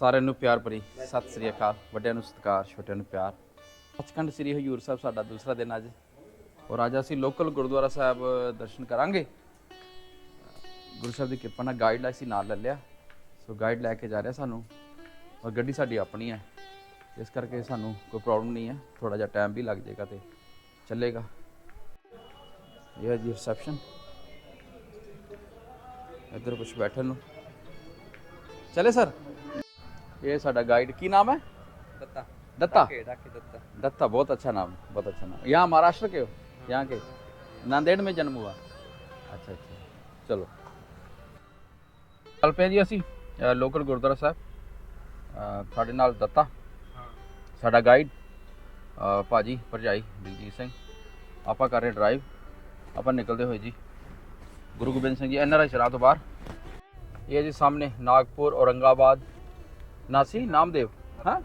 ਸਾਰਿਆਂ ਨੂੰ ਪਿਆਰ ਭਰੀ ਸਤਿ ਸ੍ਰੀ ਅਕਾਲ। ਵੱਡਿਆਂ ਨੂੰ ਸਤਿਕਾਰ, ਛੋਟਿਆਂ ਨੂੰ ਪਿਆਰ। ਸੱਚਖੰਡ ਸ੍ਰੀ ਹਜੂਰ ਸਾਹਿਬ ਸਾਡਾ ਦੂਸਰਾ ਦਿਨ ਅੱਜ। ਔਰ ਅੱਜ ਅਸੀਂ ਲੋਕਲ ਗੁਰਦੁਆਰਾ ਸਾਹਿਬ ਦਰਸ਼ਨ ਕਰਾਂਗੇ। ਗੁਰੂ ਸਾਹਿਬ ਦੀ ਕਿਰਪਾ ਨਾਲ ਗਾਈਡ ਅਸੀਂ ਨਾਲ ਲੈ ਲਿਆ। ਸੋ ਗਾਈਡ ਲੈ ਕੇ ਜਾ ਰਿਹਾ ਸਾਨੂੰ। ਔਰ ਗੱਡੀ ਸਾਡੀ ਆਪਣੀ ਹੈ। ਇਸ ਕਰਕੇ ਸਾਨੂੰ ਕੋਈ ਪ੍ਰੋਬਲਮ ਨਹੀਂ ਹੈ। ਥੋੜਾ ਜਿਹਾ ਟਾਈਮ ਵੀ ਲੱਗ ਜਾਏਗਾ ਤੇ ਚੱਲੇਗਾ। ਇਹ ਜੀ ਰਿਸੈਪਸ਼ਨ ਇੱਧਰ ਕੁਝ ਬੈਠਣ ਨੂੰ। ਚਲੇ ਸਰ ये साडा गाइड की नाम है दत्ता दत्ता के डाके दत्ता दत्ता बहुत अच्छा नाम बहुत अच्छा नाम यहाँ महाराष्ट्र के हो यहाँ के नांदेड़ में जन्म हुआ अच्छा अच्छा चलो ਚੱਲ ਪਏ ਜੀ ਅਸੀਂ ਲੋਕਲ ਗੁਰਦੁਆਰਾ ਸਾਹਿਬ ਅ, ਸਾਡੇ ਨਾਲ ਦੱਤਾ हाँ ਸਾਡਾ ਗਾਈਡ ਅ, ਭਾਜੀ ਭਰਜਾਈ ਦਿਲਜੀਤ ਸਿੰਘ ਆਪਾਂ ਕਰ ਰਹੇ ਡਰਾਈਵ ਆਪਾਂ ਨਿਕਲਦੇ ਹੋਏ ਜੀ ਗੁਰੂ ਗੋਬਿੰਦ ਸਿੰਘ ਜੀ ਐਨਆਰਆਈ ਸ਼ਰਾਬ ਤੋਂ ਬਾਹਰ ਇਹ ਹੈ ਜੀ ਸਾਹਮਣੇ ਨਾਗਪੁਰ ਔਰੰਗਾਬਾਦ ਨਾਸੀ ਨਾਮਦੇਵ ਹਾਂ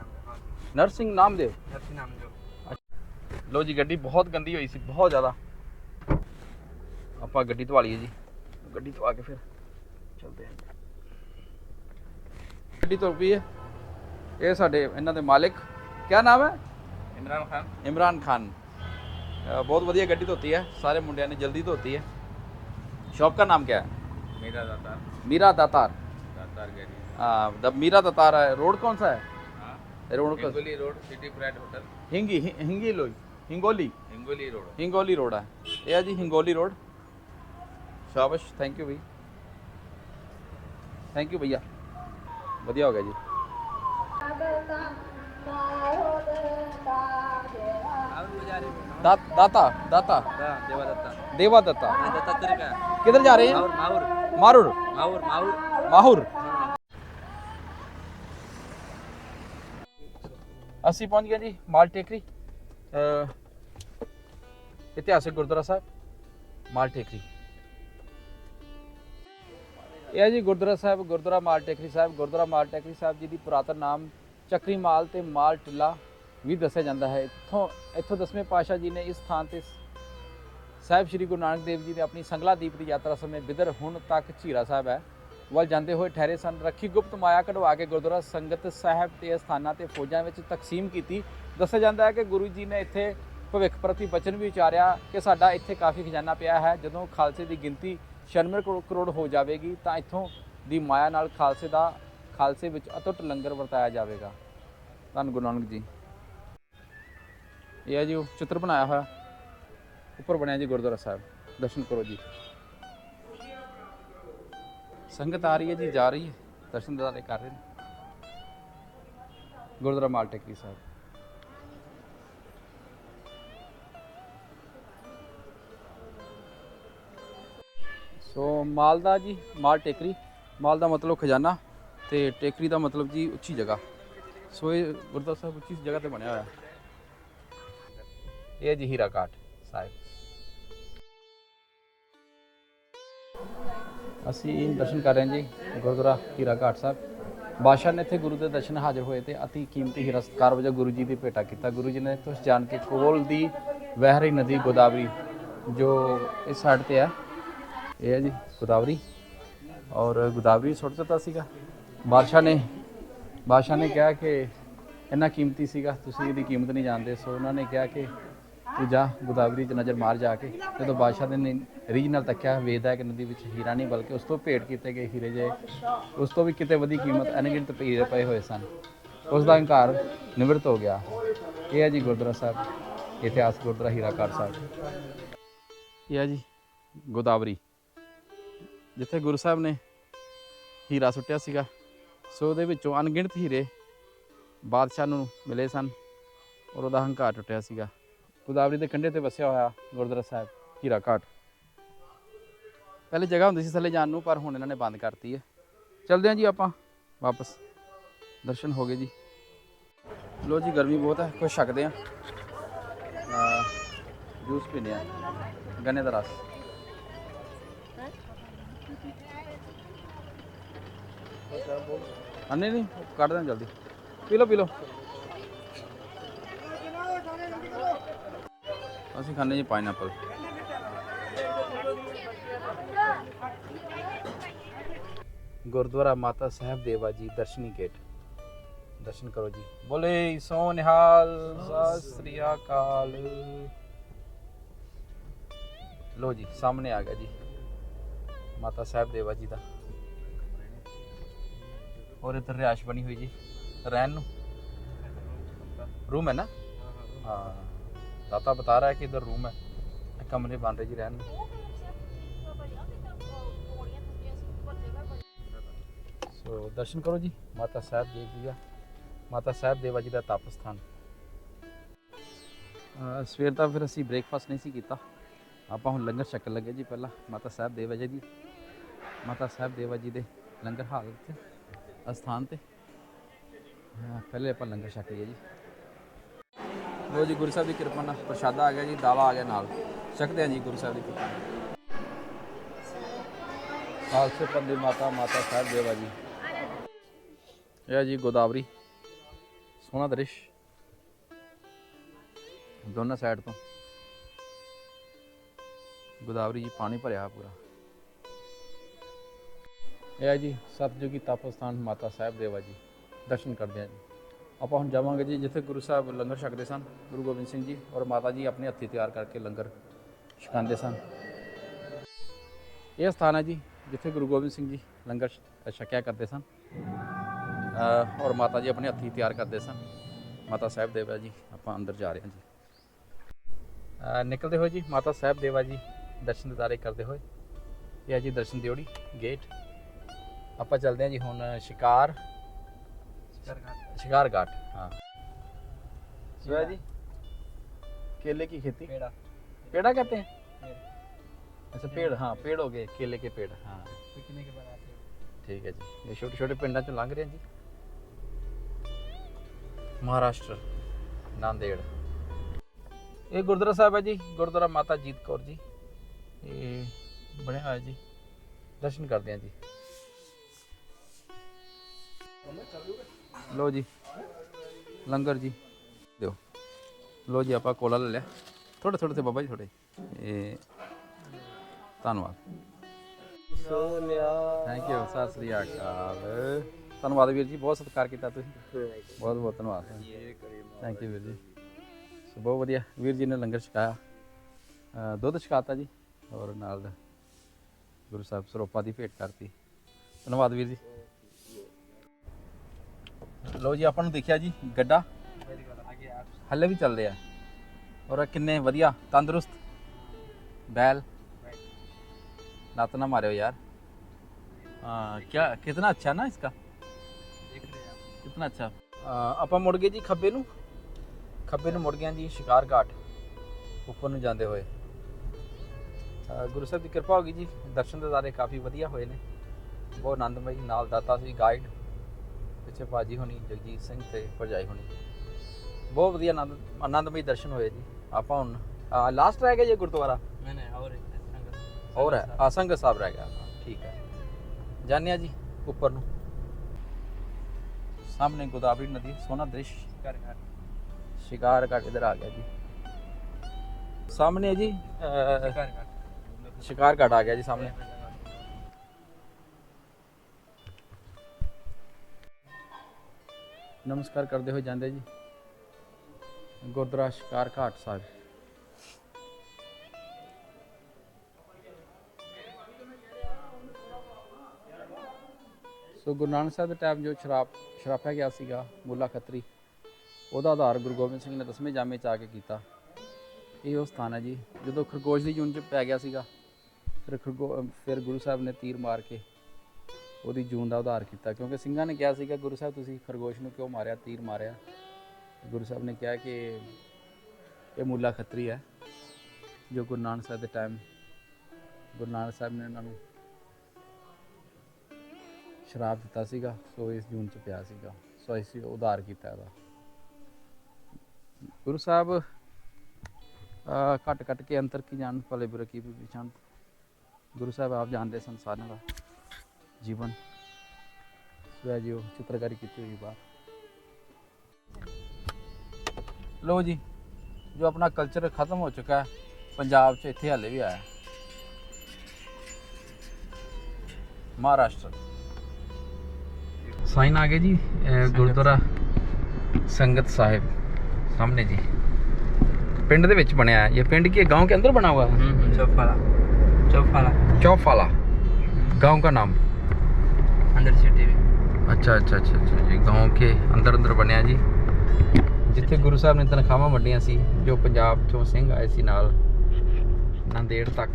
ਨਰਸਿੰਗ ਨਾਮਦੇਵ नरसी नाम जो ਲੋ ਜੀ ਗੱਡੀ ਬਹੁਤ ਗੰਦੀ ਹੋਈ ਸੀ ਬਹੁਤ ਜ਼ਿਆਦਾ ਆਪਾਂ ਗੱਡੀ ਧਵਾ ਲਈਏ ਜੀ ਗੱਡੀ ਧਵਾ ਕੇ ਫਿਰ ਚੱਲਦੇ ਹਾਂ ਗੱਡੀ ਧੁਲ ਪਈ ਹੈ ਇਹ ਸਾਡੇ ਇਹਨਾਂ ਦੇ ਮਾਲਿਕ ਕੀ ਨਾਮ ਹੈ इमरान खान ਇਮਰਾਨ ਖਾਨ ਅ, ਬਹੁਤ ਵਧੀਆ ਗੱਡੀ ਧੋਤੀ ਹੈ ਸਾਰੇ ਮੁੰਡਿਆਂ ਨੇ ਜਲਦੀ ਧੋਤੀ ਹੈ शॉप का नाम क्या है मेरा दाता मीरा दातार दातार गैरी हाँ मीरा दतारा है। रोड कौन सा है? हाँ। Road Hingoli road city pride hotel. हिंगी हिंगी लोई हिंगोली? हिंगोली रोड। हिंगोली रोड है। ये जी हिंगोली रोड। शाबाश थैंक यू भाई। थैंक यू भैया। बढ़िया हो गया जी। दा, दाता दाता। हाँ, देवादत्ता। देवा हाँ, दत्ता किधर जा रहे हैं? माहूर माहूर माहूर। माहूर। ਅਸੀਂ ਪਹੁੰਚ ਗਏ ਜੀ ਮਾਲ ਟੇਕਰੀ ਇਤਿਹਾਸਿਕ ਗੁਰਦੁਆਰਾ ਸਾਹਿਬ, ਮਾਲ ਟੇਕਰੀ। ਇਹ ਹੈ ਜੀ ਗੁਰਦੁਆਰਾ ਸਾਹਿਬ, ਗੁਰਦੁਆਰਾ ਮਾਲ ਟੇਕਰੀ ਸਾਹਿਬ, ਗੁਰਦੁਆਰਾ ਮਾਲ ਟੇਕਰੀ ਸਾਹਿਬ ਜੀ ਦੀ ਪੁਰਾਤਨ ਨਾਮ ਚੱਕਰੀ ਮਾਲ ਤੇ ਮਾਲ ਟਿੱਲਾ ਵੀ ਦੱਸਿਆ ਜਾਂਦਾ ਹੈ। ਇੱਥੋਂ ਇੱਥੋਂ ਦਸਵੇਂ ਪਾਤਸ਼ਾਹ ਜੀ ਨੇ ਇਸ ਥਾਂ ਤੇ ਸਾਹਿਬ ਸ੍ਰੀ ਗੁਰੂ ਨਾਨਕ ਦੇਵ ਜੀ ਨੇ ਆਪਣੀ ਸੰਗਲਾ ਦੀਪ ਦੀ ਯਾਤਰਾ ਸਮੇਂ ਬਿਦਰ ਹੁਣ ਤੱਕ ਝੀਰਾ ਸਾਹਿਬ ਹੈ। ਵੱਲ ਜਾਂਦੇ ਹੋਏ ਠਹਿਰੇ ਸਨ। ਰੱਖੀ ਗੁਪਤ ਮਾਇਆ ਕਢਵਾ ਕੇ ਗੁਰਦੁਆਰਾ ਸੰਗਤ ਸਾਹਿਬ ਤੇ ਸਥਾਨਾਂ ਤੇ ਫੌਜਾਂ ਵਿੱਚ ਤਕਸੀਮ ਕੀਤੀ। ਦੱਸਿਆ ਜਾਂਦਾ ਹੈ ਕਿ ਗੁਰੂ ਜੀ ਨੇ ਇੱਥੇ ਭਵਿੱਖ ਪ੍ਰਤੀ ਬਚਨ ਵੀ ਉਚਾਰਿਆ ਕਿ ਸਾਡਾ ਇੱਥੇ ਕਾਫੀ ਖਜ਼ਾਨਾ ਪਿਆ ਹੈ। ਜਦੋਂ ਖਾਲਸੇ ਦੀ ਗਿਣਤੀ 96 ਕਰੋ- ਕਰੋੜ ਹੋ ਜਾਵੇਗੀ, ਤਾਂ ਇੱਥੋਂ ਦੀ ਮਾਇਆ ਨਾਲ ਖਾਲਸੇ ਦਾ ਖਾਲਸੇ ਵਿੱਚ ਅਟੁੱਟ ਲੰਗਰ ਵਰਤਾਇਆ ਜਾਵੇਗਾ। ਧੰਨ ਗੁਰੂ ਨਾਨਕ ਜੀ। ਇਹ ਹੈ ਜੀ ਉਹ ਚਿੱਤਰ ਬਣਾਇਆ ਹੋਇਆ। ਉੱਪਰ ਬਣਿਆ ਜੀ ਗੁਰਦੁਆਰਾ ਸਾਹਿਬ। ਦਰਸ਼ਨ ਕਰੋ ਜੀ। ਸੰਗਤ ਆ ਰਹੀ ਹੈ ਜੀ, ਜਾ ਰਹੀ ਹੈ। ਦਰਸ਼ਨ ਦਿਦਾਰੇ ਕਰ ਰਹੇ ਨੇ। ਗੁਰਦੁਆਰਾ ਮਾਲ ਟੇਕਰੀ ਸਾਹਿਬ। ਸੋ ਮਾਲਦਾ ਜੀ, ਮਾਲ ਟੇਕਰੀ। ਮਾਲ ਦਾ ਮਤਲਬ ਖਜ਼ਾਨਾ ਤੇ ਟੇਕਰੀ ਦਾ ਮਤਲਬ ਜੀ ਉੱਚੀ ਜਗ੍ਹਾ। ਸੋ ਇਹ ਗੁਰਦੁਆਰਾ ਸਾਹਿਬ ਉੱਚੀ ਜਗ੍ਹਾ ਤੇ ਬਣਿਆ ਹੋਇਆ। ਇਹ ਹੈ ਜੀ ਹੀਰਾ ਘਾਟ ਸਾਹਿਬ। ਅਸੀਂ ਦਰਸ਼ਨ ਕਰ ਰਹੇ ਹਾਂ ਜੀ, ਗੁਰਦੁਆਰਾ ਹੀਰਾ ਘਾਟ ਸਾਹਿਬ। ਬਾਦਸ਼ਾਹ ਨੇ ਇੱਥੇ ਗੁਰੂ ਦੇ ਦਰਸ਼ਨ ਹਾਜ਼ਰ ਹੋਏ ਤੇ ਅਤੀ ਕੀਮਤੀ ਹੀਰਾ ਸਤਕਾਰ ਵਜੋਂ ਗੁਰੂ ਜੀ ਦੀ ਭੇਟਾ ਕੀਤਾ। ਗੁਰੂ ਜੀ ਨੇ ਤੁਸੀਂ ਜਾਣ ਕੇ ਕੋਲ ਦੀ ਵਹਿ ਰਹੀ ਨਦੀ ਗੋਦਾਵਰੀ, ਜੋ ਇਸ ਸਾਈਡ ਤੇ ਹੈ, ਇਹ ਹੈ ਜੀ ਗੋਦਾਵਰੀ। ਔਰ ਗੋਦਾਵਰੀ ਸੁੱਟ ਦਿੱਤਾ ਸੀਗਾ। ਬਾਦਸ਼ਾਹ ਨੇ ਬਾਦਸ਼ਾਹ ਨੇ ਕਿਹਾ ਕਿ ਇੰਨਾ ਕੀਮਤੀ ਸੀਗਾ, ਤੁਸੀਂ ਇਹਦੀ ਕੀਮਤ ਨਹੀਂ ਜਾਣਦੇ, ਸੋ ਉਹਨਾਂ ਨੇ ਕਿਹਾ ਕਿ ਪੂਜਾ ਗੋਦਾਵਰੀ 'ਚ ਨਜ਼ਰ ਮਾਰ ਜਾ ਕੇ ਜਦੋਂ ਬਾਦਸ਼ਾਹ ਨੇ ਰੀਝ ਨਾਲ ਤੱਕਿਆ ਵੇਖਦਾ ਹੈ ਕਿ ਨਦੀ ਵਿੱਚ ਹੀਰਾ ਨਹੀਂ, ਬਲਕਿ ਉਸ ਤੋਂ ਭੇਟ ਕੀਤੇ ਗਏ ਹੀਰੇ ਜੇ ਉਸ ਤੋਂ ਵੀ ਕਿਤੇ ਵਧੀ ਕੀਮਤ ਅਣਗਿਣਤ ਹੀਰੇ ਪਏ ਹੋਏ ਸਨ। ਉਸ ਦਾ ਹੰਕਾਰ ਨਿਵਰਤ ਹੋ ਗਿਆ। ਇਹ ਹੈ ਜੀ ਗੁਰਦੁਆਰਾ ਸਾਹਿਬ, ਇਤਿਹਾਸ ਗੁਰਦੁਆਰਾ ਹੀਰਾ ਘਾਟ ਸਾਹਿਬ। ਇਹ ਹੈ ਜੀ ਗੋਦਾਵਰੀ, ਜਿੱਥੇ ਗੁਰੂ ਸਾਹਿਬ ਨੇ ਹੀਰਾ ਸੁੱਟਿਆ ਸੀਗਾ। ਸੋ ਉਹਦੇ ਵਿੱਚੋਂ ਅਣਗਿਣਤ ਹੀਰੇ ਬਾਦਸ਼ਾਹ ਨੂੰ ਮਿਲੇ ਸਨ ਔਰ ਉਹਦਾ ਹੰਕਾਰ ਟੁੱਟਿਆ ਸੀਗਾ। ਗੋਦਾਵਰੀ ਦੇ ਕੰਢੇ ਤੇ ਵਸਿਆ ਹੋਇਆ ਗੁਰਦੁਆਰਾ ਸਾਹਿਬ ਹੀਰਾ ਘਾਟ। ਪਹਿਲੇ ਜਗ੍ਹਾ ਹੁੰਦੀ ਸੀ ਥੱਲੇ ਜਾਣ ਨੂੰ, ਪਰ ਹੁਣ ਇਹਨਾਂ ਨੇ ਬੰਦ ਕਰਤੀ ਹੈ। ਚਲਦੇ ਹਾਂ ਜੀ ਆਪਾਂ ਵਾਪਸ। ਦਰਸ਼ਨ ਹੋ ਗਏ ਜੀ। ਲੋ ਜੀ, ਗਰਮੀ ਬਹੁਤ ਹੈ ਕੁਝ ਛਕਦੇ ਆ, ਜੂਸ ਪੀਨੇ ਆ ਗੰਨੇ ਦਾ ਰਸ। ਹਾਂ, ਨਹੀਂ ਕੱਢ ਦੇਣਾ ਜਲਦੀ। ਪੀ ਲਓ ਪੀ ਲਓ। ਅਸੀਂ ਖਾਂਦੇ ਜੀ ਪਾਈਨਐਪਲ ਗੁਰਦੁਆਰਾ ਮਾਤਾ ਸਾਹਿਬ ਦੇਵਾ ਜੀ ਦਰਸ਼ਨੀ ਗੇਟ। ਦਰਸ਼ਨ ਕਰੋ ਜੀ। ਬੋਲੇ ਸੋ ਨਿਹਾਲ ਸ੍ਰੀ ਅਕਾਲ। ਲੋ ਜੀ, ਸਾਹਮਣੇ ਆ ਗਿਆ ਜੀ। ਮਾਤਾ ਸਾਹਿਬ ਦੇਵਾ ਜੀ ਦਾ। ਔਰ ਇੱਧਰ ਰਿਆਸ਼ ਬਣੀ ਹੋਈ ਜੀ। ਰਹਿਣ ਨੂੰ। ਰੂਮ ਹੈ ਨਾ? ਹਾਂ। दाता बता रहा है कि इधर रूम है कमरे बन रहे जी रहने ਨੂੰ। ਸੋ ਦਰਸ਼ਨ ਕਰੋ ਜੀ ਮਾਤਾ ਸਾਹਿਬ ਦੇਵ ਜੀ ਦਾ ਮਾਤਾ ਸਾਹਿਬ ਦੇਵਾ ਜੀ ਦਾ ਤਪ ਸਥਾਨ ਅਹ ਸਵੇਰ ਦਾ ਫਿਰ ਅਸੀਂ ਬ੍ਰੇਕਫਾਸਟ ਨਹੀਂ ਸੀ ਕੀਤਾ ਆਪਾਂ ਹੁਣ ਲੰਗਰ ਛਕਣ ਲੱਗੇ ਜੀ ਪਹਿਲਾਂ ਮਾਤਾ ਸਾਹਿਬ ਦੇਵਾ ਜੀ ਦੀ ਮਾਤਾ ਸਾਹਿਬ ਦੇਵਾ ਜੀ ਦੇ ਲੰਗਰ ਹਾਲ ਤੇ ਅਸਥਾਨ ਤੇ ਹਾਂ, ਪਹਿਲੇ ਆਪਾਂ ਲੰਗਰ ਛਕ ਲਈਏ ਜੀ ਲੋ ਜੀ, ਗੁਰੂ ਸਾਹਿਬ ਦੀ ਕਿਰਪਾ ਨਾਲ ਪ੍ਰਸ਼ਾਦਾ ਆ ਗਿਆ ਜੀ, ਦਾਵਾ ਆ ਗਿਆ ਨਾਲ। ਛਕਦੇ ਹਾਂ ਜੀ, ਗੁਰੂ ਸਾਹਿਬ ਦੀ ਕਿਰਪਾ ਖਾਲਸੇ ਪੰਦੇ ਮਾਤਾ ਮਾਤਾ ਸਾਹਿਬ ਦੇਵਾ ਜੀ। ਇਹ ਜੀ ਗੋਦਾਵਰੀ। ਸੋਹਣਾ ਦ੍ਰਿਸ਼। ਦੋਨਾਂ ਸਾਈਡ ਤੋਂ। ਗੋਦਾਵਰੀ ਜੀ, ਪਾਣੀ ਭਰਿਆ ਪੂਰਾ। ਇਹ ਜੀ ਸਤਜੁਗੀ ਤਪ ਸਥਾਨ ਮਾਤਾ ਸਾਹਿਬ ਦੇਵਾ ਜੀ। ਦਰਸ਼ਨ ਕਰਦੇ ਹਾਂ ਜੀ। ਆਪਾਂ ਹੁਣ ਜਾਵਾਂਗੇ ਜੀ ਜਿੱਥੇ ਗੁਰੂ ਸਾਹਿਬ ਲੰਗਰ ਛਕਦੇ ਸਨ, ਗੁਰੂ ਗੋਬਿੰਦ ਸਿੰਘ ਜੀ ਔਰ ਮਾਤਾ ਜੀ ਆਪਣੇ ਹੱਥੀਂ ਤਿਆਰ ਕਰਕੇ ਲੰਗਰ ਛਕਾਉਂਦੇ ਸਨ। ਇਹ ਸਥਾਨ ਹੈ ਜੀ ਜਿੱਥੇ ਗੁਰੂ ਗੋਬਿੰਦ ਸਿੰਘ ਜੀ ਲੰਗਰ ਛਕਿਆ ਕਰਦੇ ਸਨ ਔਰ ਮਾਤਾ ਜੀ ਆਪਣੇ ਹੱਥੀਂ ਤਿਆਰ ਕਰਦੇ ਸਨ। ਮਾਤਾ ਸਾਹਿਬ ਦੇਵਾ ਜੀ, ਆਪਾਂ ਅੰਦਰ ਜਾ ਰਹੇ ਹਾਂ ਜੀ। ਨਿਕਲਦੇ ਹੋਏ ਜੀ ਮਾਤਾ ਸਾਹਿਬ ਦੇਵਾ ਜੀ ਦਰਸ਼ਨ ਦਿਦਾਰੇ ਕਰਦੇ ਹੋਏ, ਇਹ ਹੈ ਜੀ ਦਰਸ਼ਨ ਦਿਓੜੀ ਗੇਟ। ਆਪਾਂ ਚੱਲਦੇ ਹਾਂ ਜੀ ਹੁਣ ਸ਼ਿਕਾਰ। शिकार घाट हाँ सुबह जी केले की खेती पेड़ा पेड़ा कहते हैं अच्छा पेड़ हाँ पेड़ हो गए केले के पेड़ हाँ पिकने के बाद आते हैं ठीक है जी ये छोटे छोटे पिंडा चो लंघ रहे हैं जी महाराष्ट्र नांदेड़ ये गुरुद्वारा साहब है जी गुरुद्वारा माता जीत कौर जी ये बने हुआ है जी दर्शन करते हैं जी ਲੋ ਜੀ ਲੰਗਰ ਜੀ। ਦਿਓ। ਲੋ ਜੀ, ਆਪਾਂ ਕੋਲਾ ਲੈ ਲਿਆ। ਥੋੜਾ ਥੋੜਾ ਤੇ ਬਾਬਾ ਜੀ ਥੋੜੇ ਇਹ ਧੰਨਵਾਦ। ਸੋਨਿਆ ਥੈਂਕ ਯੂ ਸਤਿ ਸ੍ਰੀ ਅਕਾਲ। ਧੰਨਵਾਦ ਵੀਰ ਜੀ, ਬਹੁਤ ਸਤਿਕਾਰ ਕੀਤਾ ਤੁਸੀਂ। ਬਹੁਤ ਬਹੁਤ ਧੰਨਵਾਦ। ਥੈਂਕ ਯੂ ਵੀਰ ਜੀ। ਬਹੁਤ ਵਧੀਆ। ਵੀਰ ਜੀ ਨੇ ਲੰਗਰ ਛਕਾਇਆ। ਦੁੱਧ ਛਕਾਤਾ ਜੀ। ਔਰ ਨਾਲ ਗੁਰੂ ਸਾਹਿਬ ਸਰੋਪਾ ਦੀ ਭੇਟ ਕਰਤੀ। ਧੰਨਵਾਦ ਵੀਰ ਜੀ। ਲੋ ਜੀ, ਆਪਾਂ ਨੂੰ ਦੇਖਿਆ ਜੀ, ਗੱਡਾ। ਹੱਲੇ ਵੀ ਚੱਲਦੇ ਆ। ਔਰ ਕਿੰਨੇ ਵਧੀਆ, ਤੰਦਰੁਸਤ। ਬੈਲ। ਲੱਤ ਨਾ ਮਾਰਿਓ ਯਾਰ। ਹਾਂ, ਕਿਆ, ਕਿਤਨਾ ਅੱਛਾ ਨਾ ਇਸਕਾ। ਕਿਤਨਾ ਅੱਛਾ। ਆਪਾਂ ਮੁੜ ਗਏ ਜੀ ਖੱਬੇ ਨੂੰ। ਖੱਬੇ ਨੂੰ ਮੁੜ ਗਏ ਜੀ ਸ਼ਿਕਾਰ ਘਾਟ। ਉੱਪਰ ਨੂੰ ਜਾਂਦੇ ਹੋਏ। ਗੁਰੂ ਸਾਹਿਬ ਦੀ ਕਿਰਪਾ ਹੋ ਗਈ ਜੀ। ਦਰਸ਼ਨ ਦੇ ਦਾਰੇ ਕਾਫੀ ਵਧੀਆ ਹੋਏ ਨੇ। ਬਹੁਤ ਆਨੰਦਮਈ ਨਾਲ ਦਾਤਾ ਸੀ ਗਾਈਡ ਇੱਥੇ ਬਾਜੀ ਹੋਣੀ ਜਗਜੀਤ ਸਿੰਘ ਤੇ ਭਰਜਾਈ ਹੋਣੀ। ਬਹੁਤ ਵਧੀਆ ਆਨੰਦ ਆਨੰਦਮਈ ਦਰਸ਼ਨ ਹੋਏ ਜੀ। ਆਪਾਂ ਹੁਣ ਲਾਸਟ ਰਹਿ ਗਿਆ ਜੀ ਗੁਰਦੁਆਰਾ? ਨਹੀਂ ਨਹੀਂ ਹੋਰ ਇੱਕ ਹੋਰ ਹੈ? ਆਸੰਗ ਸਾਹਿਬ ਰਹਿ ਗਿਆ। ਠੀਕ ਹੈ। ਜਾਣਿਆ ਜੀ ਉੱਪਰ ਨੂੰ। ਸਾਹਮਣੇ ਗੋਦਾਵਰੀ ਨਦੀ ਸੋਹਣਾ ਦ੍ਰਿਸ਼। ਕਰ ਘਾਟ। ਸ਼ਿਕਾਰ ਘਾਟ ਇੱਧਰ ਆ ਗਿਆ ਜੀ। ਸਾਹਮਣੇ ਜੀ ਸ਼ਿਕਾਰ ਘਾਟ ਆ ਗਿਆ ਜੀ ਸਾਹਮਣੇ। ਨਮਸਕਾਰ ਕਰਦੇ ਹੋਏ ਜਾਂਦੇ ਜੀ। ਗੁਰਦੁਆਰਾ ਸ਼ਿਕਾਰ ਘਾਟ ਸਾਹਿਬ। ਸੋ ਗੁਰੂ ਨਾਨਕ ਸਾਹਿਬ ਦੇ ਟਾਈਮ ਜੋ ਸ਼ਰਾਬ ਸ਼ਰਾਪਿਆ ਗਿਆ ਸੀਗਾ, ਮੁੱਲਾ ਖੱਤਰੀ, ਉਹਦਾ ਆਧਾਰ ਗੁਰੂ ਗੋਬਿੰਦ ਸਿੰਘ ਨੇ ਦਸਵੇਂ ਜਾਮੇ ਚ ਆ ਕੇ ਕੀਤਾ। ਇਹ ਉਹ ਸਥਾਨ ਹੈ ਜੀ, ਜਦੋਂ ਖਰਗੋਸ਼ ਦੀ ਜੂਨ ਚ ਪੈ ਗਿਆ ਸੀਗਾ, ਫਿਰ ਖਰਗੋ ਫਿਰ ਗੁਰੂ ਸਾਹਿਬ ਨੇ ਤੀਰ ਮਾਰ ਕੇ ਉਹਦੀ ਜੂਨ ਦਾ ਉਧਾਰ ਕੀਤਾ, ਕਿਉਂਕਿ ਸਿੰਘਾਂ ਨੇ ਕਿਹਾ ਸੀਗਾ, ਗੁਰੂ ਸਾਹਿਬ ਤੁਸੀਂ ਖਰਗੋਸ਼ ਨੂੰ ਕਿਉਂ ਮਾਰਿਆ, ਤੀਰ ਮਾਰਿਆ? ਗੁਰੂ ਸਾਹਿਬ ਨੇ ਕਿਹਾ ਕਿ ਇਹ ਮੁੱਲਾ ਖੱਤਰੀ ਹੈ, ਜੋ ਗੁਰੂ ਨਾਨਕ ਸਾਹਿਬ ਦੇ ਟਾਈਮ ਗੁਰੂ ਨਾਨਕ ਸਾਹਿਬ ਨੇ ਉਹਨਾਂ ਨੂੰ ਸ਼ਰਾਬ ਦਿੱਤਾ ਸੀਗਾ, ਸੋ ਇਸ ਜੂਨ ਚ ਪਿਆ ਸੀਗਾ, ਸੋ ਇਸ ਉਧਾਰ ਕੀਤਾ ਇਹਦਾ। ਗੁਰੂ ਸਾਹਿਬ, ਅਹ ਘੱਟ ਘੱਟ ਕੇ ਅੰਤਰ ਕੀ ਜਾਣ ਭਲੇ ਬੁਰੇ ਕੀ ਵਿਚਾਨ ਗੁਰੂ ਸਾਹਿਬ ਆਪ ਜਾਣਦੇ ਸਨ ਸਾਰਿਆਂ ਦਾ। ਜੀਵਨ ਸਵੈ ਜੀਓ ਚਿੱਤਰਕਾਰੀ ਕੀਤੀ ਹੋਈ ਬਾਤ ਲੋ ਜੀ ਜੋ ਆਪਣਾ ਕਲਚਰ ਖਤਮ ਹੋ ਚੁੱਕਾ ਹੈ ਪੰਜਾਬ 'ਚ ਇੱਥੇ ਹਾਲੇ ਵੀ ਆਇਆ ਮਹਾਰਾਸ਼ਟਰ ਸਾਈਨ ਆ ਗਏ ਜੀ ਅਹ ਗੁਰਦੁਆਰਾ संगत साहिब सामने जी पिंड ਦੇ ਵਿੱਚ ਬਣਿਆ ਹੈ ਇਹ ਪਿੰਡ ਕੀ है गांव के अंदर बना हुआ है हम्म चौफाला चौफाला चौफाला गांव का नाम अंडर सिटी में ਅੱਛਾ ਅੱਛਾ ਅੱਛਾ ਅੱਛਾ ਜੀ ਗਾਉਂ ਕੇ ਅੰਦਰ ਅੰਦਰ ਬਣਿਆ ਜੀ ਜਿੱਥੇ ਗੁਰੂ ਸਾਹਿਬ ਨੇ ਤਨਖਾਹਾਂ ਵੰਡੀਆਂ ਸੀ ਜੋ ਪੰਜਾਬ ਚੋਂ ਸਿੰਘ ਆਏ ਸੀ ਨਾਲ ਨੰਦੇੜ ਤੱਕ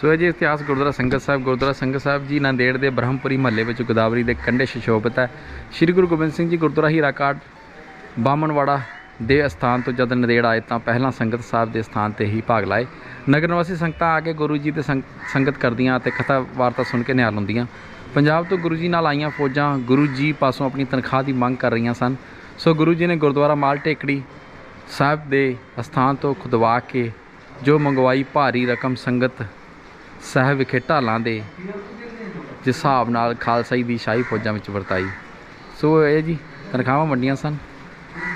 ਸੋ ਇਹ ਜੀ ਇਤਿਹਾਸ ਗੁਰਦੁਆਰਾ ਸੰਗਤ ਸਾਹਿਬ ਗੁਰਦੁਆਰਾ ਸੰਗਤ ਸਾਹਿਬ ਜੀ ਨੰਦੇੜ ਦੇ ਬ੍ਰਹਮਪੁਰੀ ਮਹੱਲੇ ਵਿੱਚ ਗੋਦਾਵਰੀ ਦੇ ਕੰਢੇ ਸ਼ਿਸ਼ੋਭਿਤ ਹੈ ਸ੍ਰੀ ਗੁਰੂ ਗੋਬਿੰਦ ਸਿੰਘ ਜੀ ਗੁਰਦੁਆਰਾ ਹੀਰਾਕਾਟ ਬਾਮਨਵਾੜਾ ਦੇ ਸਥਾਨ ਤੋਂ ਜਦ ਨੰਦੇੜ ਆਏ ਤਾਂ ਪਹਿਲਾਂ ਸੰਗਤ ਸਾਹਿਬ ਦੇ ਸਥਾਨ ਤੇ ਹੀ ਭਾਗ ਲਾਏ। ਨਗਰ ਨਿਵਾਸੀ ਸੰਗਤਾਂ ਆ ਕੇ ਗੁਰੂ ਜੀ ਦੇ ਸੰਗਤ ਕਰਦੀਆਂ ਅਤੇ ਕਥਾ ਵਾਰਤਾ ਸੁਣ ਕੇ ਨਿਹਾਲ ਹੁੰਦੀਆਂ। ਪੰਜਾਬ ਤੋਂ ਗੁਰੂ ਜੀ ਨਾਲ ਆਈਆਂ ਫੌਜਾਂ ਗੁਰੂ ਜੀ ਪਾਸੋਂ ਆਪਣੀ ਤਨਖਾਹ ਦੀ ਮੰਗ ਕਰ ਰਹੀਆਂ ਸਨ। ਸੋ ਗੁਰੂ ਜੀ ਨੇ ਗੁਰਦੁਆਰਾ ਮਾਲ ਟੇਕੜੀ ਸਾਹਿਬ ਦੇ ਸਥਾਨ ਤੋਂ ਖੁਦਵਾ ਕੇ ਜੋ ਮੰਗਵਾਈ ਭਾਰੀ ਰਕਮ ਸੰਗਤ ਸਾਹਿਬ ਵਿਖੇ ਢਾਲਾਂ ਦੇ ਜਿਸ ਹਿਸਾਬ ਨਾਲ ਖਾਲਸਾਈ ਦੀ ਸ਼ਾਹੀ ਫੌਜਾਂ ਵਿੱਚ ਵਰਤਾਈ। ਸੋ ਇਹ ਜੀ ਤਨਖਾਹਾਂ ਵੰਡੀਆਂ ਸਨ।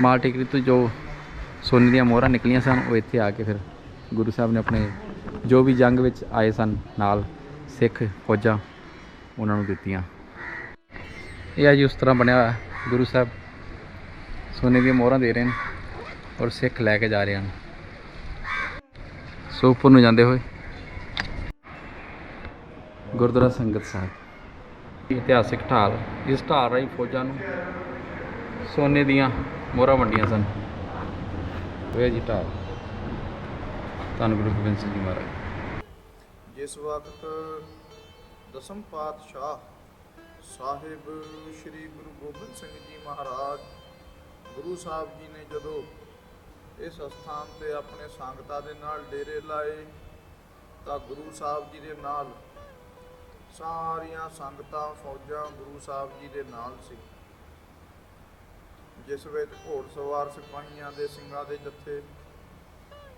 ਮਾਲ ਟੇਕਰੀ ਤੋਂ ਜੋ ਸੋਨੇ ਦੀਆਂ ਮੋਹਰਾਂ ਨਿਕਲੀਆਂ ਸਨ, ਉਹ ਇੱਥੇ ਆ ਕੇ ਫਿਰ ਗੁਰੂ ਸਾਹਿਬ ਨੇ ਆਪਣੇ ਜੋ ਵੀ ਜੰਗ ਵਿੱਚ ਆਏ ਸਨ, ਨਾਲ ਸਿੱਖ ਫੌਜਾਂ ਉਹਨਾਂ ਨੂੰ ਦਿੱਤੀਆਂ। ਇਹ ਆ ਜੀ ਉਸ ਤਰ੍ਹਾਂ ਬਣਿਆ ਹੋਇਆ ਗੁਰੂ ਸਾਹਿਬ ਸੋਨੇ ਦੀਆਂ ਮੋਹਰਾਂ ਦੇ ਰਹੇ ਨੇ ਔਰ ਸਿੱਖ ਲੈ ਕੇ ਜਾ ਰਹੇ ਹਨ। ਸੋ ਉੱਪਰ ਨੂੰ ਜਾਂਦੇ ਹੋਏ ਗੁਰਦੁਆਰਾ ਸੰਗਤ ਸਾਹਿਬ। ਇਤਿਹਾਸਿਕ ਢਾਲ, ਇਸ ਢਾਲ ਰਾਹੀਂ ਫੌਜਾਂ ਨੂੰ ਸੋਨੇ ਦੀਆਂ ਮੋਹਰਾਂ ਵੰਡੀਆਂ ਸਨ। ਇਹ ਜੀ ਢਾਲ। ਧੰਨ ਗੁਰੂ ਗੋਬਿੰਦ ਸਿੰਘ ਜੀ ਮਹਾਰਾਜ। ਜਿਸ ਵਕਤ ਦਸਮ ਪਾਤਸ਼ਾਹ ਸਾਹਿਬ ਸ੍ਰੀ ਗੁਰੂ ਗੋਬਿੰਦ ਸਿੰਘ ਜੀ ਮਹਾਰਾਜ ਗੁਰੂ ਸਾਹਿਬ ਜੀ ਨੇ ਜਦੋਂ ਇਸ ਸਥਾਨ ਤੇ ਆਪਣੇ ਸੰਗਤਾਂ ਦੇ ਨਾਲ ਡੇਰੇ ਲਾਏ, ਤਾਂ ਗੁਰੂ ਸਾਹਿਬ ਜੀ ਦੇ ਨਾਲ ਸਾਰੀਆਂ ਸੰਗਤਾਂ, ਫੌਜਾਂ ਗੁਰੂ ਸਾਹਿਬ ਜੀ ਦੇ ਨਾਲ ਸੀ। ਜਿਸ ਵਿੱਚ ਘੋੜਸਵਾਰ ਸਿਪਾਹੀਆਂ ਦੇ ਸਿੰਘਾਂ ਦੇ ਜੱਥੇ,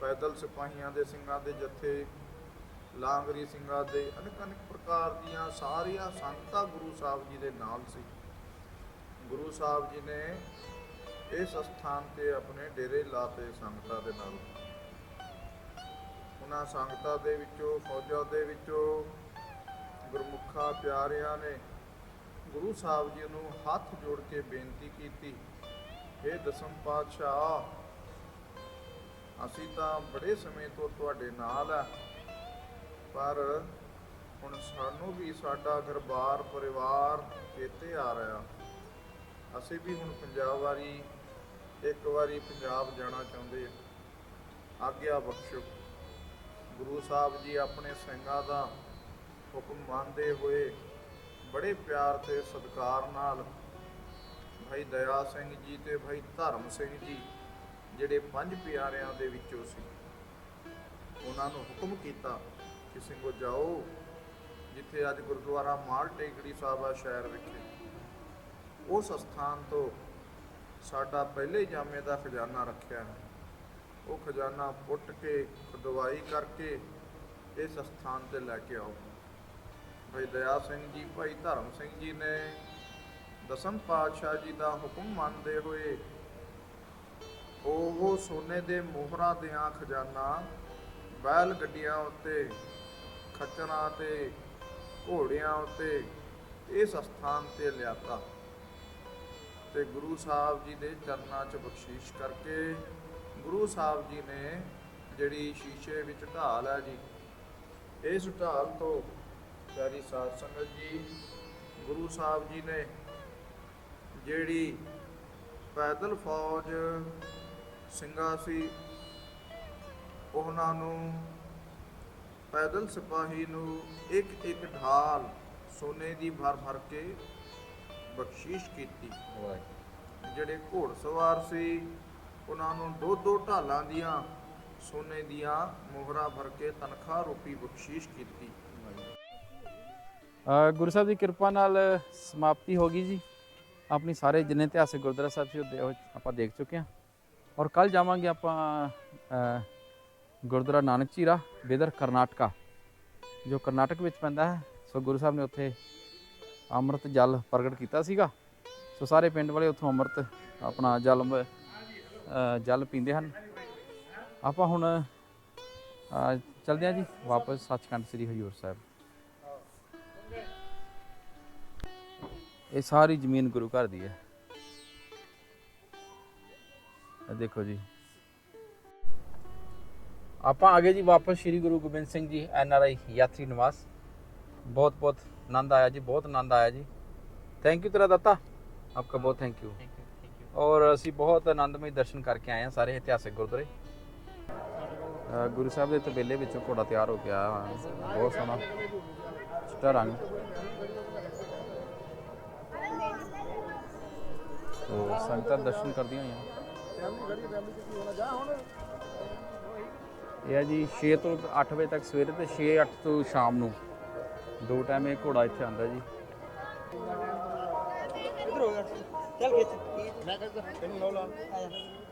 ਪੈਦਲ ਸਿਪਾਹੀਆਂ ਦੇ ਸਿੰਘਾਂ ਦੇ ਜੱਥੇ, ਲਾਂਗਰੀ ਸਿੰਘਾਂ ਦੇ ਅਨੇਕ ਅਨੇਕ ਪ੍ਰਕਾਰ ਦੀਆਂ ਸਾਰੀਆਂ ਸੰਗਤਾਂ ਗੁਰੂ ਸਾਹਿਬ ਜੀ ਦੇ ਨਾਲ ਸੀ। ਗੁਰੂ ਸਾਹਿਬ ਜੀ ਨੇ ਇਸ ਸਥਾਨ ਤੇ ਆਪਣੇ ਡੇਰੇ ਲਾਤੇ ਸੰਗਤਾਂ ਦੇ ਨਾਲ। ਉਹਨਾਂ ਸੰਗਤਾਂ ਦੇ ਵਿੱਚੋਂ, ਫੌਜਾਂ ਦੇ ਵਿੱਚੋਂ ਗੁਰਮੁਖਾਂ ਪਿਆਰਿਆਂ ਨੇ ਗੁਰੂ ਸਾਹਿਬ ਜੀ ਨੂੰ ਹੱਥ ਜੋੜ ਕੇ ਬੇਨਤੀ ਕੀਤੀ ਇਹ ਦਸਮ ਪਾਤਸ਼ਾਹ, ਅਸੀਂ ਤਾਂ ਬੜੇ ਸਮੇਂ ਤੋਂ ਤੁਹਾਡੇ ਨਾਲ ਆ। ਪਰ ਹੁਣ ਸਾਨੂੰ ਵੀ ਸਾਡਾ ਘਰ-ਬਾਰ ਪਰਿਵਾਰ ਚੇਤੇ ਆ ਰਿਹਾ। ਅਸੀਂ ਵੀ ਹੁਣ ਪੰਜਾਬ ਵਾਰੀ, ਇੱਕ ਵਾਰੀ ਪੰਜਾਬ ਜਾਣਾ ਚਾਹੁੰਦੇ ਆਗਿਆ ਬਖਸ਼ੋ। ਗੁਰੂ ਸਾਹਿਬ ਜੀ ਆਪਣੇ ਸਿੰਘਾਂ ਦਾ ਹੁਕਮ ਮੰਨਦੇ ਹੋਏ ਬੜੇ ਪਿਆਰ ਤੇ ਸਤਿਕਾਰ ਨਾਲ ਭਾਈ ਦਇਆ ਸਿੰਘ ਜੀ ਤੇ ਭਾਈ ਧਰਮ ਸਿੰਘ ਜੀ, ਜਿਹੜੇ ਪੰਜ ਪਿਆਰਿਆਂ ਦੇ ਵਿੱਚੋਂ ਸੀ। ਉਹਨਾਂ ਨੂੰ ਹੁਕਮ ਕੀਤਾ ਕਿ ਸਿੰਘੋ ਜਾਓ, ਜਿੱਥੇ ਅੱਜ ਗੁਰਦੁਆਰਾ ਮਾਲ ਟੇਕੜੀ ਸਾਹਿਬ ਆ ਸ਼ਹਿਰ ਵਿਖੇ। ਉਸ ਸਥਾਨ ਤੋਂ ਸਾਡਾ ਪਹਿਲੇ ਜਾਮੇ ਦਾ ਖਜ਼ਾਨਾ ਰੱਖਿਆ। ਹੈ ਉਹ ਖਜ਼ਾਨਾ ਪੁੱਟ ਕੇ, ਖੁਦਵਾਈ ਕਰਕੇ ਇਸ ਸਥਾਨ ਤੇ ਲੈ ਕੇ ਆਓ। ਭਾਈ ਦਇਆ ਸਿੰਘ ਜੀ, ਭਾਈ ਧਰਮ ਸਿੰਘ ਜੀ ਨੇ ਦਸਮ ਪਾਤਸ਼ਾਹ ਜੀ ਦਾ ਹੁਕਮ ਮੰਨਦੇ ਹੋਏ ਉਹ ਸੋਨੇ ਦੇ ਮੋਹਰਾਂ ਦਿਆਂ ਖਜ਼ਾਨਾ ਬੈਲ ਗੱਡੀਆਂ ਉੱਤੇ, ਖੱਚਰਾਂ ਤੇ, ਘੋੜਿਆਂ ਉੱਤੇ ਇਸ ਸਥਾਨ ਤੇ ਲਿਆਤਾ ਤੇ ਗੁਰੂ ਸਾਹਿਬ ਜੀ ਦੇ ਚਰਨਾਂ 'ਚ ਬਖਸ਼ੀਸ਼ ਕਰਕੇ ਗੁਰੂ ਸਾਹਿਬ ਜੀ ਨੇ ਜਿਹੜੀ ਸ਼ੀਸ਼ੇ ਵਿੱਚ ਢਾਲ ਹੈ ਜੀ, ਇਸ ਢਾਲ ਤੋਂ ਪਿਆਰੀ ਸਾਧ ਸੰਗਤ ਜੀ, ਗੁਰੂ ਸਾਹਿਬ ਜੀ ਨੇ ਜਿਹੜੀ ਪੈਦਲ ਫੌਜ ਸਿੰਘਾਂ ਸੀ ਉਹਨਾਂ ਨੂੰ ਪੈਦਲ ਸਿਪਾਹੀ ਨੂੰ ਇੱਕ ਇੱਕ ਢਾਲ ਸੋਨੇ ਦੀ ਭਰ ਭਰ ਕੇ ਬਖਸ਼ੀਸ਼ ਕੀਤੀ। ਜਿਹੜੇ ਘੋੜਸਵਾਰ ਸੀ ਉਹਨਾਂ ਨੂੰ ਦੋ ਦੋ ਢਾਲਾਂ ਦੀਆਂ ਸੋਨੇ ਦੀਆਂ ਮੋਹਰਾਂ ਭਰ ਕੇ ਤਨਖਾਹ ਰੂਪੀ ਬਖਸ਼ੀਸ਼ ਕੀਤੀ। ਗੁਰੂ ਸਾਹਿਬ ਦੀ ਕਿਰਪਾ ਨਾਲ ਸਮਾਪਤੀ ਹੋ ਗਈ ਜੀ। ਆਪਣੀ ਸਾਰੇ ਜਿੰਨੇ ਇਤਿਹਾਸਿਕ ਗੁਰਦੁਆਰਾ ਸਾਹਿਬ ਸੀ ਉਹ ਦੇ- ਆਪਾਂ ਦੇਖ ਚੁੱਕੇ ਹਾਂ। ਔਰ ਕੱਲ ਜਾਵਾਂਗੇ ਆਪਾਂ ਗੁਰਦੁਆਰਾ ਨਾਨਕ ਚੀਰਾ ਬੇਦਰ ਕਰਨਾਟਕਾ ਜੋ ਕਰਨਾਟਕ ਵਿੱਚ ਪੈਂਦਾ ਹੈ। ਸੋ ਗੁਰੂ ਸਾਹਿਬ ਨੇ ਉੱਥੇ ਅੰਮ੍ਰਿਤ ਜਲ ਪ੍ਰਗਟ ਕੀਤਾ ਸੀਗਾ। ਸੋ ਸਾਰੇ ਪਿੰਡ ਵਾਲੇ ਉੱਥੋਂ ਅੰਮ੍ਰਿਤ ਆਪਣਾ ਜਲ ਜਲ ਪੀਂਦੇ ਹਨ। ਆਪਾਂ ਹੁਣ ਅ, ਚੱਲਦੇ ਹਾਂ ਜੀ ਵਾਪਸ ਸੱਚਖੰਡ ਸ੍ਰੀ ਹਜੂਰ ਸਾਹਿਬ। ਇਹ ਸਾਰੀ ਜ਼ਮੀਨ ਗੁਰੂ ਘਰ ਦੀ ਹੈ। ਇਹ ਦੇਖੋ ਜੀ। ਆਪਾਂ ਆਗੇ ਜੀ ਵਾਪਸ ਸ੍ਰੀ Guru Gobind Singh ji N R I ਯਾਤਰੀ ਨਿਵਾਸ। ਬਹੁਤ ਬਹੁਤ ਆਨੰਦ ਆਇਆ ਜੀ ਬਹੁਤ ਆਨੰਦ ਆਇਆ ਜੀ। ਥੈਂਕ ਯੂ ਤੇਰਾ ਦਾਤਾ। ਆਪਕਾ ਬਹੁਤ ਥੈਂਕ ਯੂ ਔਰ ਅਸੀਂ ਬਹੁਤ ਆਨੰਦਮਈ ਦਰਸ਼ਨ ਕਰਕੇ ਆਏ ਹਾਂ ਸਾਰੇ ਇਤਿਹਾਸਿਕ ਗੁਰਦੁਆਰੇ। ਗੁਰੂ ਸਾਹਿਬ ਦੇ ਤਬੇਲੇ ਵਿੱਚੋਂ ਘੋੜਾ ਤਿਆਰ ਹੋ ਗਿਆ ਬਹੁਤ ਸਮਾਂ ਚਿੱਟਾ ਤੋ ਸੰਗਤਾਂ ਦਰਸ਼ਨ ਕਰਦੀਆਂ ਹੋਈਆਂ। ਇਹ ਹੈ ਜੀ 6 ਤੋਂ 8 ਵਜੇ ਤੱਕ ਸਵੇਰੇ ਤੇ 6 8 ਤੋਂ ਸ਼ਾਮ ਨੂੰ। ਦੋ ਟਾਈਮ ਇਹ ਘੋੜਾ ਇੱਥੇ ਆਉਂਦਾ ਜੀ।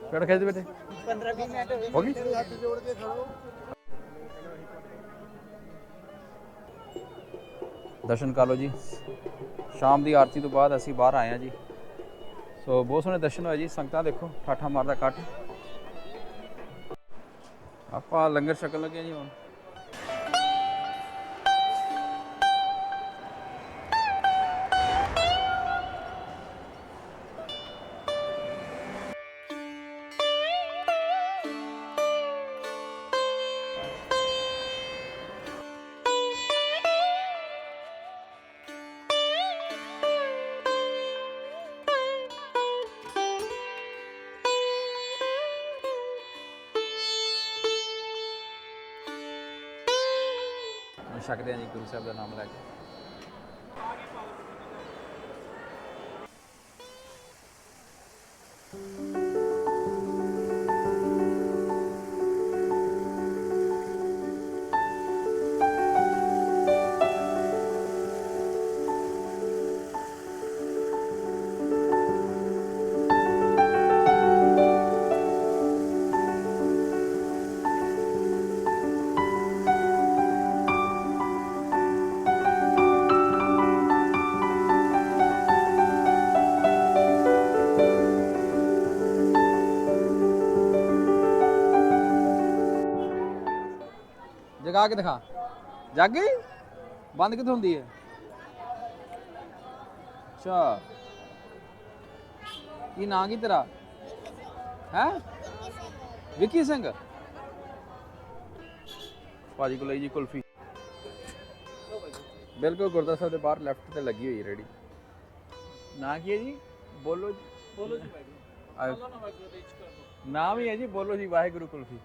ਕਿਹੜਾ ਖੇਡ ਬੇਟੇ? 15 20 ਮਿੰਟ ਹੋ ਗਈ? ਹੱਥ ਜੋੜ ਕੇ ਖੜੋ। ਦਰਸ਼ਨ ਕਰ ਲਓ ਜੀ। ਸ਼ਾਮ ਦੀ ਆਰਤੀ ਤੋਂ ਬਾਅਦ ਅਸੀਂ ਬਾਹਰ ਆਏ ਹਾਂ ਜੀ। ਸੋ ਬਹੁਤ ਸੋਹਣੇ ਦਰਸ਼ਨ ਹੋਏ ਜੀ, ਸੰਗਤਾਂ ਦੇਖੋ, ਠਾਠਾ ਮਾਰਦਾ ਕੱਟ ਆਪਾਂ ਲੰਗਰ ਛਕਣ ਲੱਗੇ ਜੀ ਹੁਣ। ਹੁਣ ਹਾਂ ਜੀ ਗੁਰੂ ਸਾਹਿਬ ਦਾ ਨਾਮ ਲੈ ਕੇ। ਜਗਾ ਕੇ ਦਿਖਾ। ਜਗ? ਗਈ ਬੰਦ ਕਿੱਥੋਂ ਹੁੰਦੀ ਹੈ? ਅੱਛਾ। ਕੀ ਨਾਂ ਕੀ ਤੇਰਾ? ਹੈ? ਵਿੱਕੀ ਸਿੰਘ। ਭਾਜੀ ਕੋਲ ਲਈ ਜੀ ਕੁਲਫੀ। ਬਿਲਕੁਲ ਗੁਰਦੁਆਰਾ ਸਾਹਿਬ ਦੇ ਬਾਹਰ ਲੈਫਟ ਤੇ ਲੱਗੀ ਹੋਈ ਰੇੜੀ। ਨਾਂ ਕੀ ਹੈ ਜੀ? ਬੋਲੋ ਬੋਲੋ ਜੀ ਨਾਮ ਹੀ ਹੈ ਜੀ ਬੋਲੋ ਜੀ ਵਾਹਿਗੁਰੂ ਕੁਲਫੀ।